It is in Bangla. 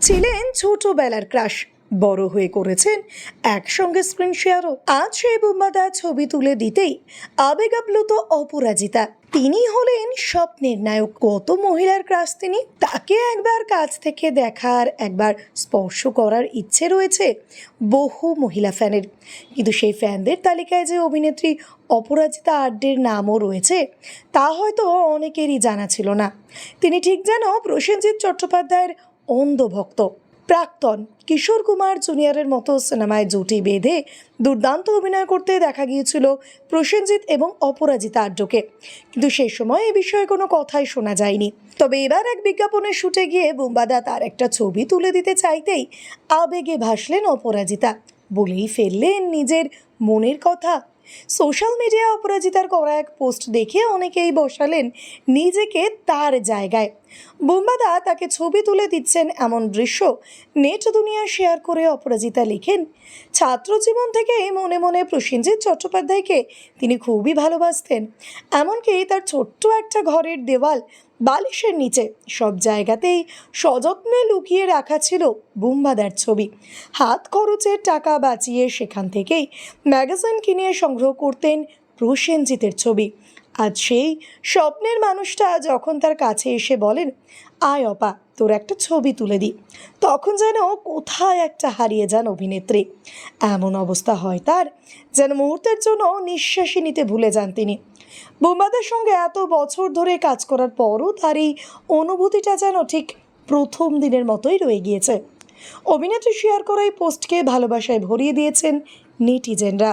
ছিলেন ছোটবেলার ক্রাশ। বড় হয়ে করেছেন একসঙ্গে স্ক্রিন শেয়ারও। আজ সেই বুম্বাদা ছবি তুলে দিতেই আবেগ আপ্লুত অপরাজিতা। তিনি হলেন স্বপ্নের নায়ক। কত মহিলার ক্রাশ তিনি তাকে একবার কাছ থেকে দেখার, একবার স্পর্শ করার ইচ্ছে রয়েছে বহু মহিলা ফ্যানের। কিন্তু সেই ফ্যানদের তালিকায় যে অভিনেত্রী অপরাজিতা আড্ডের নামও রয়েছে, তা হয়তো অনেকেরই জানা ছিল না। তিনি ঠিক যেন প্রসেনজিৎ চট্টোপাধ্যায়ের অন্ধভক্ত। প্রাক্তন কিশোর কুমার জুনিয়রের মতো সিনেমায় জুটি বেঁধে দুর্দান্ত অভিনয় করতে দেখা গিয়েছিল প্রসেনজিৎ এবং অপরাজিতা আড্ডকে। কিন্তু সেই সময় এ বিষয়ে কোনো কথাই শোনা যায়নি। তবে এবার এক বিজ্ঞাপনের শুটে গিয়ে বুম্বাদা তার একটা ছবি তুলে দিতে চাইতেই আবেগে ভাসলেন অপরাজিতা। বলেই ফেললেন নিজের মনের কথা। সোশ্যাল মিডিয়া অপরাজিতার করা এক পোস্ট দেখে অনেকেই বসালেন নিজেকে তার জায়গায়। বোম্বাদা তাকে ছবি তুলে দিচ্ছেন এমন দৃশ্য নেট দুনিয়া শেয়ার করে অপরাজিতা লিখেন ছাত্র জীবন থেকে মনে মনে প্রসেনজিৎ চট্টোপাধ্যায়কে তিনি খুবই ভালোবাসতেন। এমনকি তার ছোট্ট একটা ঘরের দেওয়াল বালিশের নিচে সব জায়গাতেই সযত্নে লুকিয়ে রাখা ছিল বুম্বাদার ছবি। হাত খরচের টাকা বাঁচিয়ে সেখান থেকেই ম্যাগাজিন কিনে সংগ্রহ করতেন প্রসেনজিতের ছবি। আজ সেই স্বপ্নের মানুষটা যখন তার কাছে এসে বলেন, আয় অপা, তোর একটা ছবি তুলে দিই। তখন যেন কোথায় একটা হারিয়ে যান অভিনেত্রী। এমন অবস্থা হয় তার, যেন মুহূর্তের জন্য নিঃশ্বাসই নিতে ভুলে যান তিনি। বোম্বাদের সঙ্গে এত বছর ধরে কাজ করার পরও তার এই অনুভূতিটা যেন ঠিক প্রথম দিনের মতোই রয়ে গিয়েছে। অভিনেত্রী শেয়ার করা এই পোস্টকে ভালোবাসায় ভরিয়ে দিয়েছেন নেটিজেনরা।